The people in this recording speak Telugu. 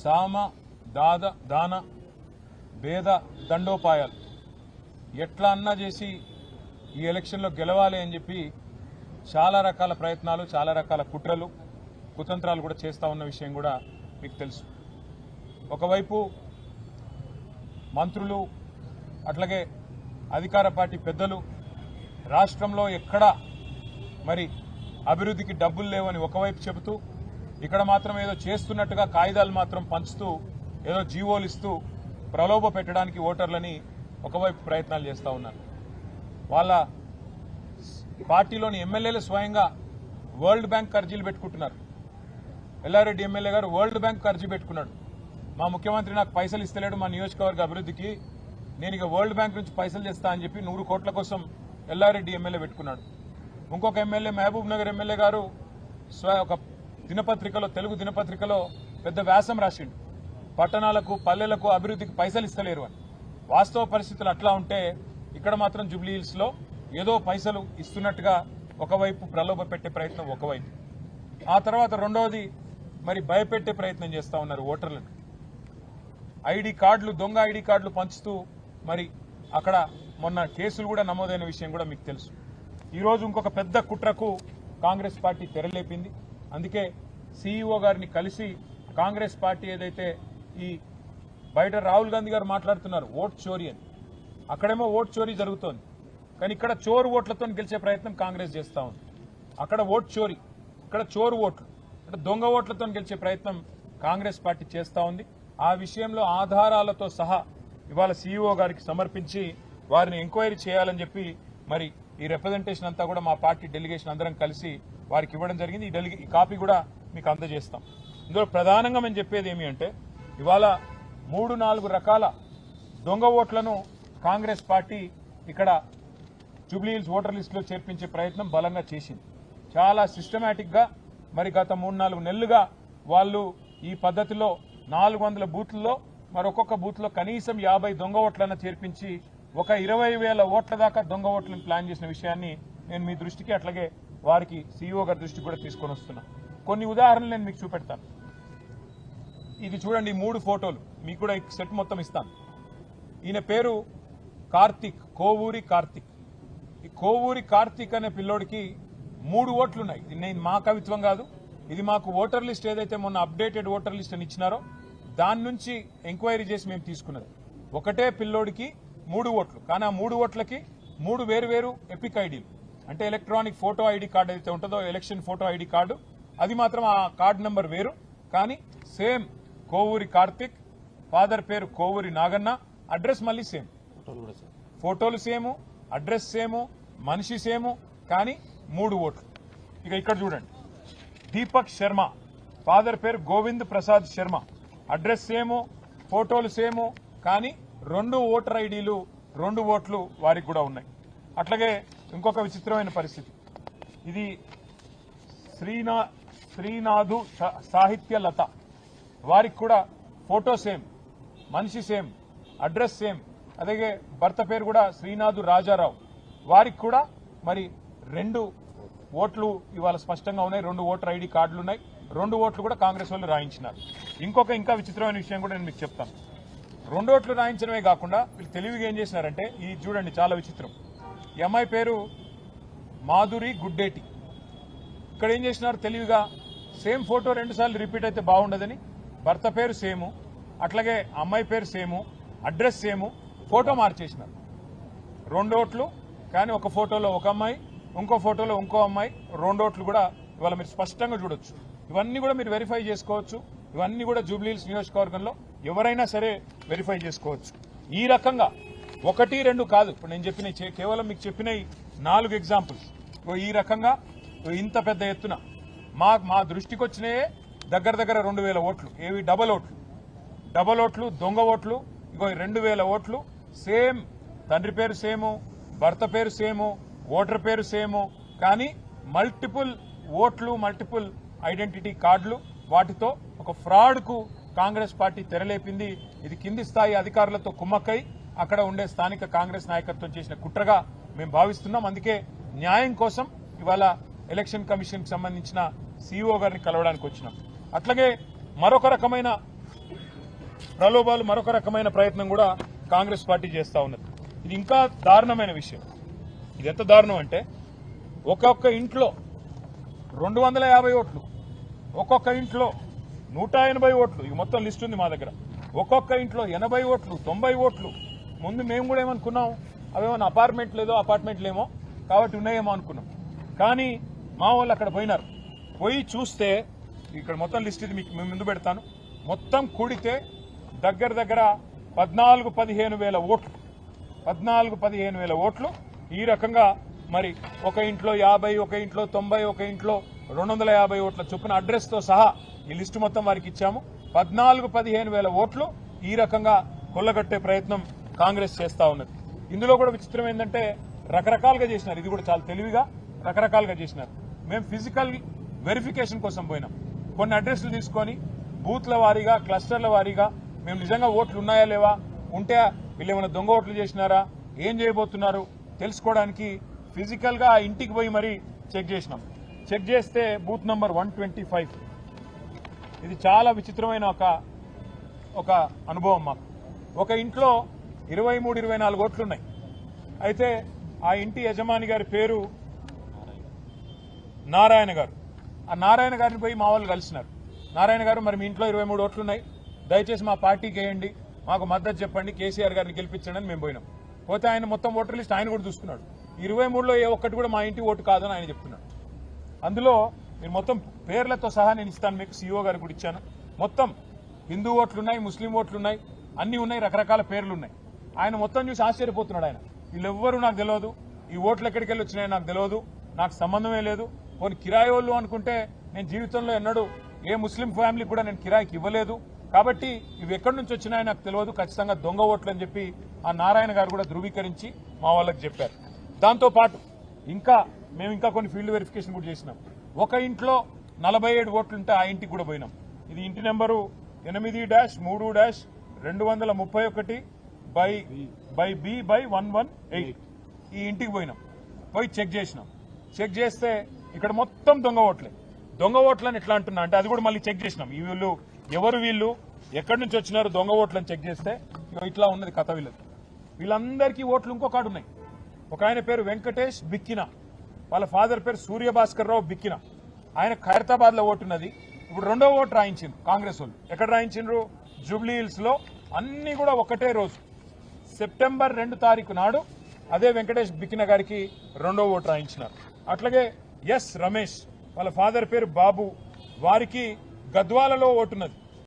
సామ దాద దాన భేద దండోపాయాలు. ఎట్లా అన్నా చేసి ఈ ఎలక్షన్లో గెలవాలి అని చెప్పి చాలా రకాల ప్రయత్నాలు చాలా రకాల కుట్రలు కుతంత్రాలు కూడా చేస్తా ఉన్న విషయం కూడా మీకు తెలుసు. ఒకవైపు మంత్రులు అట్లాగే అధికార పార్టీ పెద్దలు రాష్ట్రంలో ఎక్కడా మరి అభివృద్ధికి డబ్బులు లేవని ఒకవైపు చెబుతూ ఇక్కడ మాత్రం ఏదో చేస్తున్నట్టుగా కాగితాలు మాత్రం పంచుతూ ఏదో జీవోలు ఇస్తూ ప్రలోభ పెట్టడానికి ఓటర్లని ఒకవైపు ప్రయత్నాలు చేస్తూ ఉన్నారు. వాళ్ళ పార్టీలోని ఎమ్మెల్యేలు స్వయంగా వరల్డ్ బ్యాంక్ అర్జీలు పెట్టుకుంటున్నారు. ఎల్లారెడ్డి ఎమ్మెల్యే గారు వరల్డ్ బ్యాంక్ అర్జీ పెట్టుకున్నాడు. మా ముఖ్యమంత్రి నాకు పైసలు ఇస్తలేడు మా నియోజకవర్గ అభివృద్ధికి నేను ఇక వరల్డ్ బ్యాంక్ నుంచి పైసలు చేస్తా అని చెప్పి నూరు కోట్ల కోసం ఎల్లారెడ్డి ఎమ్మెల్యే పెట్టుకున్నాడు. ఇంకొక ఎమ్మెల్యే మహబూబ్ నగర్ ఎమ్మెల్యే గారు స్వ- ఒక దినపత్రికలో తెలుగు దినపత్రికలో పెద్ద వ్యాసం రాసిండు. పట్టణాలకు పల్లెలకు అభివృద్ధికి పైసలు ఇస్తలేరు అని వాస్తవ పరిస్థితులు అట్లా ఉంటే ఇక్కడ మాత్రం జూబ్లీ ఏదో పైసలు ఇస్తున్నట్టుగా ఒకవైపు ప్రలోభ పెట్టే ప్రయత్నం ఒకవైపు. ఆ తర్వాత రెండవది మరి భయపెట్టే ప్రయత్నం చేస్తూ ఉన్నారు ఓటర్లను. ఐడి కార్డులు దొంగ ఐడి కార్డులు పంచుతూ మరి అక్కడ మొన్న కేసులు కూడా నమోదైన విషయం కూడా మీకు తెలుసు. ఈరోజు ఇంకొక పెద్ద కుట్రకు కాంగ్రెస్ పార్టీ తెరలేపింది. అందుకే సీఈఓ గారిని కలిసి కాంగ్రెస్ పార్టీ ఏదైతే ఈ బయట రాహుల్ గాంధీ గారు మాట్లాడుతున్నారు ఓట్ చోరీ అని. అక్కడేమో ఓట్ చోరీ జరుగుతోంది. కానీ ఇక్కడ చోరు ఓట్లతో గెలిచే ప్రయత్నం కాంగ్రెస్ చేస్తూ ఉంది. అక్కడ ఓట్ చోరీ ఇక్కడ చోరు ఓట్లు అంటే దొంగ ఓట్లతో గెలిచే ప్రయత్నం కాంగ్రెస్ పార్టీ చేస్తూ ఉంది. ఆ విషయంలో ఆధారాలతో సహా ఇవాళ సీఈఓ గారికి సమర్పించి వారిని ఎంక్వైరీ చేయాలని చెప్పి మరి ఈ రిప్రజెంటేషన్ అంతా కూడా మా పార్టీ డెలిగేషన్ అందరం కలిసి వారికి ఇవ్వడం జరిగింది. ఈ డెలిగే ఈ కాపీ కూడా మీకు అందజేస్తాం. ఇందులో ప్రధానంగా మేము చెప్పేది ఏమి అంటే ఇవాళ మూడు నాలుగు రకాల దొంగ ఓట్లను కాంగ్రెస్ పార్టీ ఇక్కడ జూబ్లీహిల్స్ ఓటర్ లిస్టులో చేర్పించే ప్రయత్నం బలంగా చేసింది. చాలా సిస్టమేటిక్గా మరి గత మూడు నాలుగు నెలలుగా వాళ్ళు ఈ పద్ధతిలో నాలుగు వందల బూత్లలో మరొక్కొక్క బూత్లో కనీసం యాభై దొంగ ఓట్లను చేర్పించి ఒక ఇరవై వేల ఓట్ల దాకా దొంగ ఓట్లను ప్లాన్ చేసిన విషయాన్ని నేను మీ దృష్టికి అట్లాగే వారికి సీఈఓ గారి దృష్టికి కూడా తీసుకొని వస్తున్నా. కొన్ని ఉదాహరణలు నేను మీకు చూపెడతాను. ఇది చూడండి మూడు ఫోటోలు. మీకు కూడా ఈ సెట్ మొత్తం ఇస్తాను. ఈయన పేరు కార్తిక్ కోవూరి కార్తిక్. ఈ కోవూరి కార్తిక్ అనే పిల్లోడికి మూడు ఓట్లు ఉన్నాయి ఇది నేను మా కవిత్వం కాదు. ఇది మాకు ఓటర్ లిస్ట్ ఏదైతే మొన్న అప్డేటెడ్ ఓటర్ లిస్ట్ అని ఇచ్చినారో దాని నుంచి ఎంక్వైరీ చేసి మేము తీసుకున్నది. ఒకటే పిల్లోడికి మూడు ఓట్లు. కానీ ఆ మూడు ఓట్లకి మూడు వేరు వేరు ఎపిక్ ఐడీలు అంటే ఎలక్ట్రానిక్ ఫోటో ఐడి కార్డు అయితే ఉంటుందో ఎలక్షన్ ఫోటో ఐడి కార్డు అది మాత్రం ఆ కార్డు నెంబర్ వేరు. కానీ సేమ్ కోవూరి కార్తిక్ ఫాదర్ పేరు కోవూరి నాగన్న అడ్రస్ మళ్ళీ సేమ్ ఫోటోలు సేము అడ్రస్ సేము మనిషి సేము కానీ మూడు ఓట్లు. ఇక ఇక్కడ చూడండి. దీపక్ శర్మ ఫాదర్ పేరు గోవింద్ ప్రసాద్ శర్మ. అడ్రస్ సేము ఫోటోలు సేము కానీ రెండు ఓటర్ ఐడీలు రెండు ఓట్లు వారికి కూడా ఉన్నాయి. అట్లాగే ఇంకొక విచిత్రమైన పరిస్థితి. ఇది శ్రీనా శ్రీనాథు సా- సాహిత్య లత. వారికి కూడా ఫోటో సేమ్ మనిషి సేమ్ అడ్రస్ సేమ్. అలాగే భర్త పేరు కూడా శ్రీనాథు రాజారావు. వారికి కూడా మరి రెండు ఓట్లు ఇవాళ స్పష్టంగా ఉన్నాయి. రెండు ఓటర్ ఐడి కార్డులు ఉన్నాయి. రెండు ఓట్లు కూడా కాంగ్రెస్ వాళ్ళు రాయించినారు. ఇంకొక ఇంకా విచిత్రమైన విషయం కూడా నేను మీకు చెప్తాను. రెండు ఓట్లు రాయించడమే కాకుండా వీళ్ళు తెలివిగా ఏం చేసినారంటే ఈ చూడండి చాలా విచిత్రం. ఈ అమ్మాయి పేరు మాధురి గుడ్డేటి. ఇక్కడ ఏం చేసినారు తెలివిగా? సేమ్ ఫోటో రెండు సార్లు రిపీట్ అయితే బాగుండదని. భర్త పేరు సేము. అట్లాగే అమ్మాయి పేరు సేము. Address same. ఫోటో మార్చేసినారు. రెండు ఓట్లు కానీ ఒక ఫోటోలో ఒక అమ్మాయి ఇంకో ఫోటోలో ఇంకో అమ్మాయి రెండు ఓట్లు కూడా ఇవాళ మీరు స్పష్టంగా చూడొచ్చు. ఇవన్నీ కూడా మీరు వెరిఫై చేసుకోవచ్చు. ఇవన్నీ కూడా జూబ్లీహిల్స్ నియోజకవర్గంలో ఎవరైనా సరే వెరిఫై చేసుకోవచ్చు. ఈ రకంగా ఒకటి రెండు కాదు. ఇప్పుడు నేను చెప్పిన కేవలం మీకు చెప్పిన నాలుగు ఎగ్జాంపుల్స్ ఈ రకంగా ఇంత పెద్ద ఎత్తున. మా మా దృష్టికి వచ్చినాయే దగ్గర దగ్గర రెండు వేల ఓట్లు. ఏవి? డబల్ ఓట్లు. డబల్ ఓట్లు దొంగ ఓట్లు ఇగో రెండు వేల ఓట్లు. సేమ్ తండ్రి పేరు సేము భర్త పేరు సేము ఓటర్ పేరు సేము. కానీ మల్టిపుల్ ఓట్లు మల్టిపుల్ ఐడెంటిటీ కార్డులు వాటితో ఒక ఫ్రాడ్కు కాంగ్రెస్ పార్టీ తెరలేపింది. ఇది కింది స్థాయి అధికారులతో కుమ్మక్కై. అక్కడ ఉండే స్థానిక కాంగ్రెస్ నాయకత్వం చేసిన కుట్రగా మేము భావిస్తున్నాం. అందుకే న్యాయం కోసం ఇవాళ ఎలక్షన్ కమిషన్కి సంబంధించిన సీఈఓ గారిని కలవడానికి వచ్చినాం. అట్లాగే మరొక రకమైన ప్రలోభాలు మరొక రకమైన ప్రయత్నం కూడా కాంగ్రెస్ పార్టీ చేస్తూ ఉన్నది. ఇది ఇంకా దారుణమైన విషయం. ఇది ఎంత దారుణం అంటే ఒక్కొక్క ఇంట్లో రెండు వందల యాభై ఓట్లు ఒక్కొక్క ఇంట్లో నూట ఎనభై ఓట్లు ఇది మొత్తం లిస్ట్ ఉంది మా దగ్గర. ఒక్కొక్క ఇంట్లో ఎనభై ఓట్లు తొంభై ఓట్లు ముందు మేము కూడా ఏమనుకున్నాం? అవేమన్నా అపార్ట్మెంట్ లేదో అపార్ట్మెంట్లేమో కాబట్టి ఉన్నాయేమో అనుకున్నాం. కానీ మా వాళ్ళు అక్కడ పోయినారు. పోయి చూస్తే ఇక్కడ మొత్తం లిస్ట్ ఇది మీకు మేము ముందు పెడతాను. మొత్తం కూడితే దగ్గర దగ్గర పద్నాలుగు పదిహేను వేల ఓట్లు. పద్నాలుగు పదిహేను వేల ఓట్లు. ఈ రకంగా మరి ఒక ఇంట్లో యాభై ఒక ఇంట్లో తొంభై ఒక ఇంట్లో రెండు వందల యాభై ఓట్ల చొప్పున అడ్రస్తో సహా ఈ లిస్టు మొత్తం వారికి ఇచ్చాము. పద్నాలుగు పదిహేను వేల ఓట్లు ఈ రకంగా కొల్లగట్టే ప్రయత్నం కాంగ్రెస్ చేస్తా ఉన్నది. ఇందులో కూడా విచిత్రం ఏంటంటే రకరకాలుగా చేసినారు. ఇది కూడా చాలా తెలివిగా రకరకాలుగా చేసినారు. మేము ఫిజికల్ వెరిఫికేషన్ కోసం పోయినాం. కొన్ని అడ్రస్లు తీసుకొని బూత్ల వారీగా క్లస్టర్ల వారీగా మేము నిజంగా ఓట్లు ఉన్నాయా లేవా? ఉంటే వీళ్ళు ఏమైనా దొంగ ఓట్లు చేసినారా? ఏం చేయబోతున్నారు? తెలుసుకోవడానికి ఫిజికల్గా ఆ ఇంటికి పోయి మరి చెక్ చేసినాం. చెక్ చేస్తే బూత్ నంబర్ వన్ ఇది చాలా విచిత్రమైన ఒక ఒక అనుభవం మాకు. ఒక ఇంట్లో ఇరవై మూడు ఇరవై నాలుగు ఓట్లు ఉన్నాయి అయితే ఆ ఇంటి యజమాని గారి పేరు నారాయణ గారు. ఆ నారాయణ గారిని పోయి మా వాళ్ళు కలిసినారు. నారాయణ గారు మరి మీ ఇంట్లో ఇరవై మూడు ఓట్లు ఉన్నాయి దయచేసి మా పార్టీకి వేయండి. మాకు మద్దతు చెప్పండి. కేసీఆర్ గారిని గెలిపించండి అని మేము పోయినాం. పోతే ఆయన మొత్తం ఓటర్ లిస్ట్ ఆయన కూడా చూసుకున్నాడు. ఇరవై మూడులో ఏ ఒక్కటి కూడా మా ఇంటి ఓటు కాదని ఆయన చెప్తున్నాడు అందులో మీరు మొత్తం పేర్లతో సహా నేను ఇస్తాను మీకు. సీఓ గారికి కూడా ఇచ్చాను. మొత్తం హిందూ ఓట్లు ఉన్నాయి ముస్లిం ఓట్లు ఉన్నాయి ఉన్నాయి రకరకాల పేర్లు ఉన్నాయి ఆయన మొత్తం చూసి ఆశ్చర్యపోతున్నాడు ఆయన. వీళ్ళెవ్వరూ నాకు తెలియదు ఈ ఓట్లు ఎక్కడికి వెళ్ళి వచ్చినాయో నాకు తెలియదు నాకు సంబంధమే లేదు. కొన్ని కిరాయి వాళ్ళు అనుకుంటే నేను జీవితంలో ఎన్నడూ ఏ ముస్లిం ఫ్యామిలీ కూడా నేను కిరాయికి ఇవ్వలేదు. కాబట్టి ఇవి ఎక్కడి నుంచి వచ్చినాయో నాకు తెలియదు ఖచ్చితంగా దొంగ ఓట్లు అని చెప్పి ఆ నారాయణ గారు కూడా ధృవీకరించి మా వాళ్ళకి చెప్పారు. దాంతోపాటు ఇంకా మేము ఇంకా కొన్ని ఫీల్డ్ వెరిఫికేషన్ కూడా చేసినాం. ఒక ఇంట్లో నలభై ఏడు ఓట్లుంటే ఆ ఇంటికి కూడా పోయినాం. ఇది ఇంటి నెంబరు ఎనిమిది డాష్ మూడు డాష్ రెండు వందల ముప్పై ఒకటి by by B by one one eight ఈ ఇంటికి పోయినాం. పోయి చెక్ చేసినాం. చెక్ చేస్తే ఇక్కడ మొత్తం దొంగ ఓట్లే. దొంగ ఓట్లని ఎట్లా అంటున్నా అంటే అది కూడా మళ్ళీ చెక్ చేసినాం. ఈ వీళ్ళు ఎవరు వీళ్ళు ఎక్కడి నుంచి వచ్చినారు దొంగ ఓట్లని చెక్ చేస్తే ఇట్లా ఉన్నది కథ వీళ్ళది. వీళ్ళందరికీ ఓట్లు ఇంకో కాడు ఉన్నాయి. ఒక ఆయన పేరు వెంకటేష్ బిక్కిన. వాళ్ళ ఫాదర్ పేరు సూర్యభాస్కర్ రావు బిక్కిన. ఆయన ఖైరతాబాద్లో ఓటున్నది ఇప్పుడు రెండో ఓటు రాయించిండ్రు కాంగ్రెస్ వాళ్ళు. ఎక్కడ రాయించిండ్రు? జూబ్లీ హిల్స్లో అన్ని కూడా ఒకటే రోజు. సెప్టెంబర్ రెండు తారీఖు నాడు అదే వెంకటేష్ బిక్కిన గారికి రెండో ఓటు రాయించినారు. అట్లాగే ఎస్ రమేష్ వాళ్ళ ఫాదర్ పేరు బాబు వారికి గద్వాలలో ఓటున్నది.